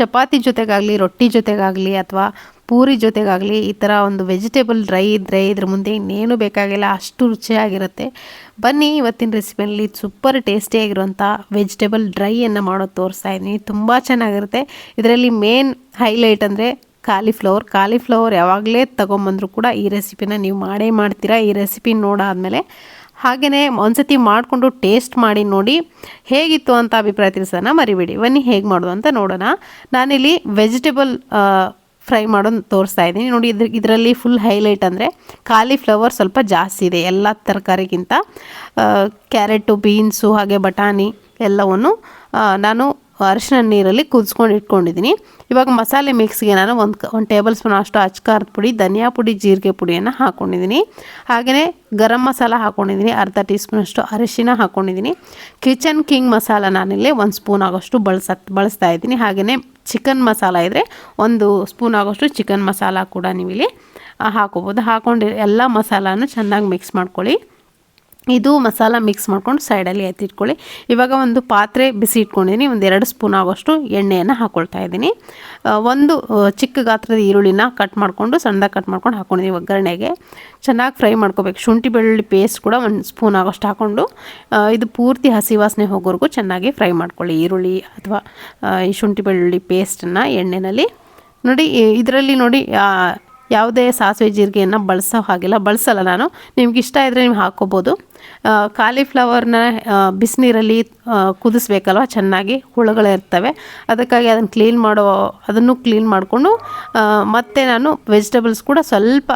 ಚಪಾತಿ ಜೊತೆಗಾಗಲಿ, ರೊಟ್ಟಿ ಜೊತೆಗಾಗಲಿ ಅಥವಾ ಪೂರಿ ಜೊತೆಗಾಗಲಿ ಈ ಥರ ಒಂದು ವೆಜಿಟೇಬಲ್ ಡ್ರೈ ಇದ್ದರೆ ಇದ್ರ ಮುಂದೆ ಇನ್ನೇನು ಬೇಕಾಗಿಲ್ಲ, ಅಷ್ಟು ರುಚಿಯಾಗಿರುತ್ತೆ. ಬನ್ನಿ ಇವತ್ತಿನ ರೆಸಿಪಿಯಲ್ಲಿ ಸೂಪರ್ ಟೇಸ್ಟಿಯಾಗಿರುವಂಥ ವೆಜಿಟೇಬಲ್ ಡ್ರೈಯನ್ನು ಮಾಡೋದು ತೋರಿಸ್ತಾ ಇದ್ದೀನಿ. ತುಂಬ ಚೆನ್ನಾಗಿರುತ್ತೆ. ಇದರಲ್ಲಿ ಮೇನ್ ಹೈಲೈಟ್ ಅಂದರೆ ಕಾಲಿಫ್ಲವರ್ ಕಾಲಿಫ್ಲವರ್ ಯಾವಾಗಲೇ ತೊಗೊಂಬಂದರೂ ಕೂಡ ಈ ರೆಸಿಪಿನ ನೀವು ಮಾಡೇ ಮಾಡ್ತೀರಾ. ಈ ರೆಸಿಪಿ ನೋಡಾದಮೇಲೆ ಹಾಗೆಯೇ ಒಂದ್ಸತಿ ಮಾಡಿಕೊಂಡು ಟೇಸ್ಟ್ ಮಾಡಿ ನೋಡಿ ಹೇಗಿತ್ತು ಅಂತ ಅಭಿಪ್ರಾಯ ತಿಳಿಸೋಣ ಮರಿಬೇಡಿ. ಬನ್ನಿ ಹೇಗೆ ಮಾಡೋದು ಅಂತ ನೋಡೋಣ. ನಾನಿಲ್ಲಿ ವೆಜಿಟೇಬಲ್ ಫ್ರೈ ಮಾಡೋದು ತೋರಿಸ್ತಾ ಇದ್ದೀನಿ. ನೋಡಿ ಇದ್ರ, ಇದರಲ್ಲಿ ಫುಲ್ ಹೈಲೈಟ್ ಅಂದರೆ ಕಾಲಿಫ್ಲವರ್ ಸ್ವಲ್ಪ ಜಾಸ್ತಿ ಇದೆ. ಎಲ್ಲ ತರಕಾರಿಗಿಂತ ಕ್ಯಾರೆಟು ಬೀನ್ಸು ಹಾಗೆ ಬಟಾಣಿ ಎಲ್ಲವನ್ನು ನಾನು ಅರಿಶಿನ ನೀರಲ್ಲಿ ಕುದಿಸ್ಕೊಂಡು ಇಟ್ಕೊಂಡಿದ್ದೀನಿ. ಇವಾಗ ಮಸಾಲೆ ಮಿಕ್ಸ್ಗೆ ನಾನು ಒಂದು ಒಂದು ಟೇಬಲ್ ಸ್ಪೂನ್ ಅಷ್ಟು ಅಚ್ಕಾರದ ಪುಡಿ, ಧನಿಯಾ ಪುಡಿ, ಜೀರಿಗೆ ಪುಡಿಯನ್ನು ಹಾಕ್ಕೊಂಡಿದ್ದೀನಿ ಹಾಗೆಯೇ ಗರಂ ಮಸಾಲ ಹಾಕ್ಕೊಂಡಿದ್ದೀನಿ ಅರ್ಧ ಟೀ ಸ್ಪೂನಷ್ಟು ಅರಿಶಿನ ಹಾಕ್ಕೊಂಡಿದ್ದೀನಿ ಕಿಚನ್ ಕಿಂಗ್ ಮಸಾಲ ನಾನಿಲ್ಲಿ ಒಂದು ಸ್ಪೂನ್ ಆಗೋಷ್ಟು ಬಳಸ, ಬಳಸ್ತಾ ಇದ್ದೀನಿ. ಹಾಗೆಯೇ ಚಿಕನ್ ಮಸಾಲ ಇದ್ದರೆ ಒಂದು ಸ್ಪೂನ್ ಆಗೋಷ್ಟು ಚಿಕನ್ ಮಸಾಲ ಕೂಡ ನೀವಿಲ್ಲಿ ಹಾಕೋಬೋದು. ಹಾಕ್ಕೊಂಡು ಎಲ್ಲ ಮಸಾಲನೂ ಚೆನ್ನಾಗಿ ಮಿಕ್ಸ್ ಮಾಡ್ಕೊಳ್ಳಿ. ಇದು ಮಸಾಲ ಮಿಕ್ಸ್ ಮಾಡ್ಕೊಂಡು ಸೈಡಲ್ಲಿ ಎತ್ತಿಟ್ಕೊಳ್ಳಿ ಇವಾಗ ಒಂದು ಪಾತ್ರೆ ಬಿಸಿ ಇಟ್ಕೊಂಡಿದ್ದೀನಿ. ಒಂದು ಎರಡು ಸ್ಪೂನ್ ಆಗೋಷ್ಟು ಎಣ್ಣೆಯನ್ನು ಹಾಕ್ಕೊಳ್ತಾ ಇದ್ದೀನಿ. ಒಂದು ಚಿಕ್ಕ ಗಾತ್ರದ ಈರುಳ್ಳಿನ ಕಟ್ ಮಾಡಿಕೊಂಡು, ಸಣ್ಣದಾಗಿ ಕಟ್ ಮಾಡ್ಕೊಂಡು ಹಾಕ್ಕೊಂಡಿದ್ದೀನಿ ಒಗ್ಗರಣೆಗೆ ಚೆನ್ನಾಗಿ ಫ್ರೈ ಮಾಡ್ಕೋಬೇಕು. ಶುಂಠಿ ಬೆಳ್ಳುಳ್ಳಿ ಪೇಸ್ಟ್ ಕೂಡ ಒಂದು ಸ್ಪೂನ್ ಆಗೋಷ್ಟು ಹಾಕ್ಕೊಂಡು ಇದು ಪೂರ್ತಿ ಹಸಿ ವಾಸನೆ ಹೋಗೋವರೆಗೂ ಚೆನ್ನಾಗಿ ಫ್ರೈ ಮಾಡ್ಕೊಳ್ಳಿ. ಈರುಳ್ಳಿ ಅಥವಾ ಈ ಶುಂಠಿ ಬೆಳ್ಳುಳ್ಳಿ ಪೇಸ್ಟನ್ನು ಎಣ್ಣೆಯಲ್ಲಿ ನೋಡಿ ಇದರಲ್ಲಿ ನೋಡಿ ಯಾವುದೇ ಸಾಸಿವೆ ಜೀರಿಗೆಯನ್ನು ಬಳಸೋ ಹಾಗಿಲ್ಲ. ಬಳಸಲ್ಲ ನಾನು. ನಿಮ್ಗೆ ಇಷ್ಟ ಇದ್ದರೆ ನೀವು ಹಾಕ್ಕೋಬೋದು ಕಾಲಿಫ್ಲವರ್ನ ಬಿಸಿನೀರಲ್ಲಿ ಕುದಿಸ್ಬೇಕಲ್ವ? ಚೆನ್ನಾಗಿ ಹುಳುಗಳಿರ್ತವೆ ಅದಕ್ಕಾಗಿ ಅದನ್ನು ಕ್ಲೀನ್ ಮಾಡೋ, ಅದನ್ನು ಕ್ಲೀನ್ ಮಾಡಿಕೊಂಡು ಮತ್ತು ನಾನು ವೆಜಿಟೇಬಲ್ಸ್ ಕೂಡ ಸ್ವಲ್ಪ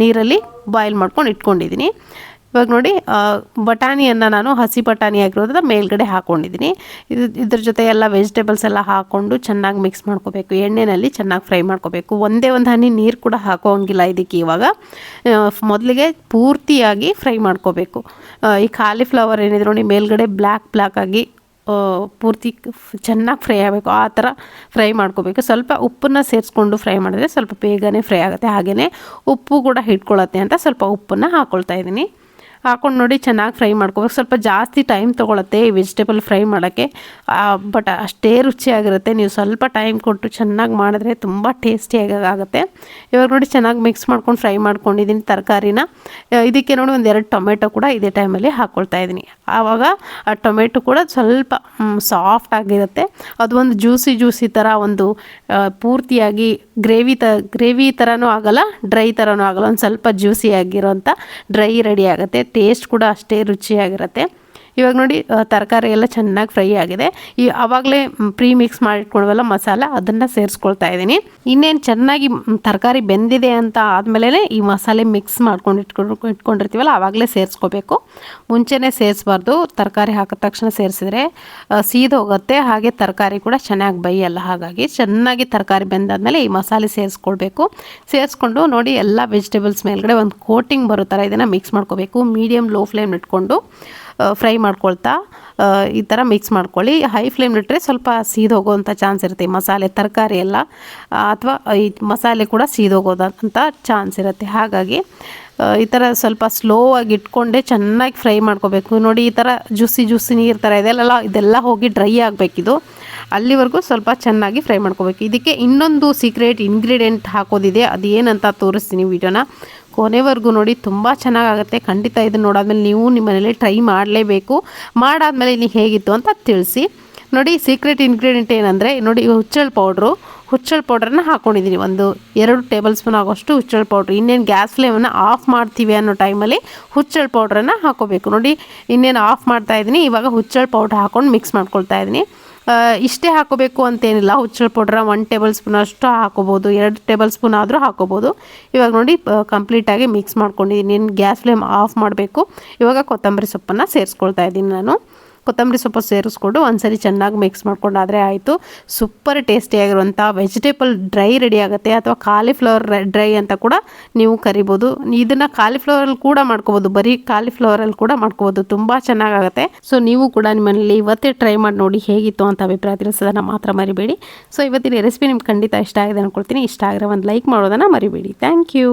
ನೀರಲ್ಲಿ ಬಾಯ್ಲ್ ಮಾಡ್ಕೊಂಡು ಇಟ್ಕೊಂಡಿದ್ದೀನಿ ಇವಾಗ ನೋಡಿ ಬಟಾಣಿಯನ್ನು ನಾನು ಹಸಿ ಬಟಾಣಿ ಆಗಿರೋದ್ರಿಂದ ಮೇಲ್ಗಡೆ ಹಾಕ್ಕೊಂಡಿದ್ದೀನಿ ಇದು, ಇದ್ರ ಜೊತೆ ಎಲ್ಲ ವೆಜಿಟೇಬಲ್ಸ್ ಎಲ್ಲ ಹಾಕ್ಕೊಂಡು ಚೆನ್ನಾಗಿ ಮಿಕ್ಸ್ ಮಾಡ್ಕೋಬೇಕು. ಎಣ್ಣೆಯಲ್ಲಿ ಚೆನ್ನಾಗಿ ಫ್ರೈ ಮಾಡ್ಕೋಬೇಕು. ಒಂದೇ ಒಂದು ಹನಿ ನೀರು ಕೂಡ ಹಾಕೋಂಗಿಲ್ಲ ಇದಕ್ಕೆ ಇವಾಗ. ಮೊದಲಿಗೆ ಪೂರ್ತಿಯಾಗಿ ಫ್ರೈ ಮಾಡ್ಕೋಬೇಕು. ಈ ಕಾಲಿಫ್ಲವರ್ ಏನಿದೆ ನೋಡಿ, ಮೇಲ್ಗಡೆ ಬ್ಲ್ಯಾಕ್ ಬ್ಲ್ಯಾಕ್ ಆಗಿ ಪೂರ್ತಿ ಚೆನ್ನಾಗಿ ಫ್ರೈ ಆಗಬೇಕು. ಆ ಥರ ಫ್ರೈ ಮಾಡ್ಕೋಬೇಕು. ಸ್ವಲ್ಪ ಉಪ್ಪನ್ನು ಸೇರಿಸ್ಕೊಂಡು ಫ್ರೈ ಮಾಡಿದ್ರೆ ಸ್ವಲ್ಪ ಬೇಗನೆ ಫ್ರೈ ಆಗುತ್ತೆ. ಹಾಗೆಯೇ ಉಪ್ಪು ಕೂಡ ಹಿಡ್ಕೊಳತ್ತೆ ಅಂತ ಸ್ವಲ್ಪ ಉಪ್ಪನ್ನು ಹಾಕ್ಕೊಳ್ತಾ ಇದ್ದೀನಿ. ಹಾಕೊಂಡು ನೋಡಿ ಚೆನ್ನಾಗಿ ಫ್ರೈ ಮಾಡ್ಕೋಬೇಕು. ಸ್ವಲ್ಪ ಜಾಸ್ತಿ ಟೈಮ್ ತೊಗೊಳತ್ತೆ ಈ ವೆಜಿಟೇಬಲ್ ಫ್ರೈ ಮಾಡೋಕ್ಕೆ. ಬಟ್ ಅಷ್ಟೇ ರುಚಿಯಾಗಿರುತ್ತೆ. ನೀವು ಸ್ವಲ್ಪ ಟೈಮ್ ಕೊಟ್ಟು ಚೆನ್ನಾಗಿ ಮಾಡಿದ್ರೆ ತುಂಬ ಟೇಸ್ಟಿಯಾಗಿ ಆಗುತ್ತೆ. ಇವಾಗ ನೋಡಿ ಚೆನ್ನಾಗಿ ಮಿಕ್ಸ್ ಮಾಡ್ಕೊಂಡು ಫ್ರೈ ಮಾಡ್ಕೊಂಡಿದ್ದೀನಿ ತರಕಾರಿನ. ಇದಕ್ಕೆ ನೋಡಿ ಒಂದು ಎರಡು ಟೊಮೆಟೊ ಕೂಡ ಇದೇ ಟೈಮಲ್ಲಿ ಹಾಕ್ಕೊಳ್ತಾ ಇದ್ದೀನಿ. ಆವಾಗ ಆ ಟೊಮೆಟೊ ಕೂಡ ಸ್ವಲ್ಪ ಸಾಫ್ಟ್ ಆಗಿರುತ್ತೆ. ಅದು ಒಂದು ಜ್ಯೂಸಿ ಜ್ಯೂಸಿ ಥರ ಒಂದು ಪೂರ್ತಿಯಾಗಿ ಗ್ರೇವಿ ತ, ಗ್ರೇವಿ ಥರನೂ ಆಗಲ್ಲ, ಡ್ರೈ ಥರನೂ ಆಗಲ್ಲ. ಒಂದು ಸ್ವಲ್ಪ ಜ್ಯೂಸಿ ಆಗಿರೋಂಥ ಡ್ರೈ ರೆಡಿ ಆಗುತ್ತೆ. ಟೇಸ್ಟ್ ಕೂಡ ಅಷ್ಟೇ ರುಚಿಯಾಗಿರುತ್ತೆ. ಇವಾಗ ನೋಡಿ ತರಕಾರಿ ಎಲ್ಲ ಚೆನ್ನಾಗಿ ಫ್ರೈ ಆಗಿದೆ. ಈ ಆವಾಗಲೇ ಪ್ರೀ ಮಿಕ್ಸ್ ಮಾಡಿಟ್ಕೊಳ್ವಲ್ಲ ಮಸಾಲ, ಅದನ್ನು ಸೇರಿಸ್ಕೊಳ್ತಾ ಇದ್ದೀನಿ. ಇನ್ನೇನು ಚೆನ್ನಾಗಿ ತರಕಾರಿ ಬೆಂದಿದೆ ಅಂತ ಆದಮೇಲೆ ಈ ಮಸಾಲೆ ಮಿಕ್ಸ್ ಮಾಡ್ಕೊಂಡು ಇಟ್ಕೊಂಡು, ಇಟ್ಕೊಂಡಿರ್ತೀವಲ್ಲ ಆವಾಗಲೇ ಸೇರಿಸ್ಕೋಬೇಕು. ಮುಂಚೆನೇ ಸೇರಿಸ್ಬಾರ್ದು, ತರಕಾರಿ ಹಾಕಿದ ತಕ್ಷಣ ಸೇರಿಸಿದ್ರೆ ಸೀದೋಗುತ್ತೆ ಹಾಗೆ ತರಕಾರಿ ಕೂಡ ಚೆನ್ನಾಗಿ ಬೈಯಲ್ಲ. ಹಾಗಾಗಿ ಚೆನ್ನಾಗಿ ತರಕಾರಿ ಬೆಂದಾದಮೇಲೆ ಈ ಮಸಾಲೆ ಸೇರಿಸ್ಕೊಳ್ಬೇಕು. ಸೇರಿಸ್ಕೊಂಡು ನೋಡಿ, ಎಲ್ಲ ವೆಜಿಟೇಬಲ್ಸ್ ಮೇಲ್ಗಡೆ ಒಂದು ಕೋಟಿಂಗ್ ಬರೋ ಥರ ಇದನ್ನು ಮಿಕ್ಸ್ ಮಾಡ್ಕೋಬೇಕು. ಮೀಡಿಯಮ್ ಲೋ ಫ್ಲೇಮ್ ಇಟ್ಕೊಂಡು. ಫ್ರೈ ಮಾಡ್ಕೊಳ್ತಾ ಈ ಥರ ಮಿಕ್ಸ್ ಮಾಡ್ಕೊಳ್ಳಿ. ಹೈ ಫ್ಲೇಮ್ ಇಟ್ಟರೆ ಸ್ವಲ್ಪ ಸೀದೋಗೋವಂಥ ಚಾನ್ಸ್ ಇರುತ್ತೆ. ಮಸಾಲೆ, ತರಕಾರಿ ಎಲ್ಲ ಅಥವಾ ಈ ಮಸಾಲೆ ಕೂಡ ಸೀದೋಗೋದಂಥ ಚಾನ್ಸ್ ಇರುತ್ತೆ. ಹಾಗಾಗಿ ಈ ಥರ ಸ್ವಲ್ಪ ಸ್ಲೋ ಆಗಿ ಇಟ್ಕೊಂಡೆ ಚೆನ್ನಾಗಿ ಫ್ರೈ ಮಾಡ್ಕೋಬೇಕು. ನೋಡಿ, ಈ ಥರ ಜ್ಯೂಸಿ ಜ್ಯೂಸಿ ನೀರು ಥರ ಇದೆಲ್ಲ ಇದೆಲ್ಲ ಹೋಗಿ ಡ್ರೈ ಆಗಬೇಕಿದು. ಅಲ್ಲಿವರೆಗೂ ಸ್ವಲ್ಪ ಚೆನ್ನಾಗಿ ಫ್ರೈ ಮಾಡ್ಕೋಬೇಕು. ಇದಕ್ಕೆ ಇನ್ನೊಂದು ಸೀಕ್ರೆಟ್ ಇಂಗ್ರೀಡಿಯೆಂಟ್ ಹಾಕೋದಿದೆ. ಅದು ಏನಂತ ತೋರಿಸ್ತೀನಿ ವಿಡಿಯೋನ. ಕೊನೆವರೆಗೂ ನೋಡಿ ತುಂಬ ಚೆನ್ನಾಗಾಗುತ್ತೆ. ಖಂಡಿತ ಇದನ್ನು ನೋಡಾದ್ಮೇಲೆ ನೀವು ನಿಮ್ಮ ಮನೇಲಿ ಟ್ರೈ ಮಾಡಲೇಬೇಕು. ಮಾಡಾದ್ಮೇಲೆ ಇಲ್ಲಿ ಹೇಗಿತ್ತು ಅಂತ ತಿಳಿಸಿ. ನೋಡಿ ಸೀಕ್ರೆಟ್ ಇಂಗ್ರೀಡಿಯೆಂಟ್ ಏನಂದರೆ, ನೋಡಿ ಹುಚ್ಚಳ ಪೌಡ್ರು ಹುಚ್ಚಳ ಪೌಡ್ರನ್ನ ಹಾಕ್ಕೊಂಡಿದ್ದೀನಿ ಒಂದು ಎರಡು ಟೇಬಲ್ ಸ್ಪೂನ್ ಆಗೋಷ್ಟು ಹುಚ್ಚಳ ಪೌಡ್ರ್ ಇನ್ನೇನು ಗ್ಯಾಸ್ ಫ್ಲೇಮನ್ನು ಆಫ್ ಮಾಡ್ತೀವಿ ಅನ್ನೋ ಟೈಮಲ್ಲಿ ಹುಚ್ಚಳ ಪೌಡ್ರನ್ನು ಹಾಕೋಬೇಕು. ನೋಡಿ ಇನ್ನೇನು ಆಫ್ ಮಾಡ್ತಾ ಇದ್ದೀನಿ ಇವಾಗ ಹುಚ್ಚಳ ಪೌಡ್ರ್ ಹಾಕ್ಕೊಂಡು ಮಿಕ್ಸ್ ಮಾಡ್ಕೊಳ್ತಾ ಇದ್ದೀನಿ ಇಷ್ಟೇ ಹಾಕೋಬೇಕು ಅಂತೇನಿಲ್ಲ. ಹುಚ್ಚಳ ಪೌಡ್ರ ಒನ್ ಟೇಬಲ್ ಸ್ಪೂನ್ ಅಷ್ಟು ಹಾಕೋಬೋದು, ಎರಡು ಟೇಬಲ್ ಸ್ಪೂನ್ ಆದರೂ ಹಾಕೋಬೋದು. ಇವಾಗ ನೋಡಿ ಕಂಪ್ಲೀಟಾಗಿ ಮಿಕ್ಸ್ ಮಾಡ್ಕೊಂಡಿದ್ದೀನಿ ಗ್ಯಾಸ್ ಫ್ಲೇಮ್ ಆಫ್ ಮಾಡಬೇಕು. ಇವಾಗ ಕೊತ್ತಂಬರಿ ಸೊಪ್ಪನ್ನು ಸೇರಿಸ್ಕೊಳ್ತಾ ಇದ್ದೀನಿ ನಾನು. ಕೊತ್ತಂಬರಿ ಸೊಪ್ಪು ಸೇರಿಸ್ಕೊಂಡು ಒಂದ್ಸರಿ ಚೆನ್ನಾಗಿ ಮಿಕ್ಸ್ ಮಾಡ್ಕೊಂಡಾದರೆ ಆಯಿತು. ಸೂಪರ್ ಟೇಸ್ಟಿಯಾಗಿರುವಂಥ ವೆಜಿಟೇಬಲ್ ಡ್ರೈ ರೆಡಿ ಆಗುತ್ತೆ ಅಥವಾ ಕಾಲಿಫ್ಲವರ್ ಡ್ರೈ ಅಂತ ಕೂಡ ನೀವು ಕರಿಬೋದು. ಇದನ್ನು ಕಾಲಿಫ್ಲವರಲ್ಲಿ ಕೂಡ ಮಾಡ್ಕೋಬೋದು. ಬರೀ ಕಾಲಿಫ್ಲವರಲ್ಲಿ ಕೂಡ ಮಾಡ್ಕೋಬೋದು. ತುಂಬ ಚೆನ್ನಾಗಾಗುತ್ತೆ ಸೊ ನೀವು ಕೂಡ ನಿಮ್ಮಲ್ಲಿ ಇವತ್ತೇ ಟ್ರೈ ಮಾಡಿ ನೋಡಿ ಹೇಗಿತ್ತು ಅಂತ ಅಭಿಪ್ರಾಯ ತಿಳಿಸೋದನ್ನು ಮಾತ್ರ ಮರಿಬೇಡಿ. ಸೊ ಇವತ್ತಿನ ರೆಸಿಪಿ ನಿಮ್ಗೆ ಖಂಡಿತ ಇಷ್ಟ ಆಗಿದೆ ಅಂದ್ಕೊಳ್ತೀನಿ ಇಷ್ಟ ಆಗಿರೋ ಒಂದು ಲೈಕ್ ಮಾಡೋದನ್ನು ಮರಿಬೇಡಿ. Thank you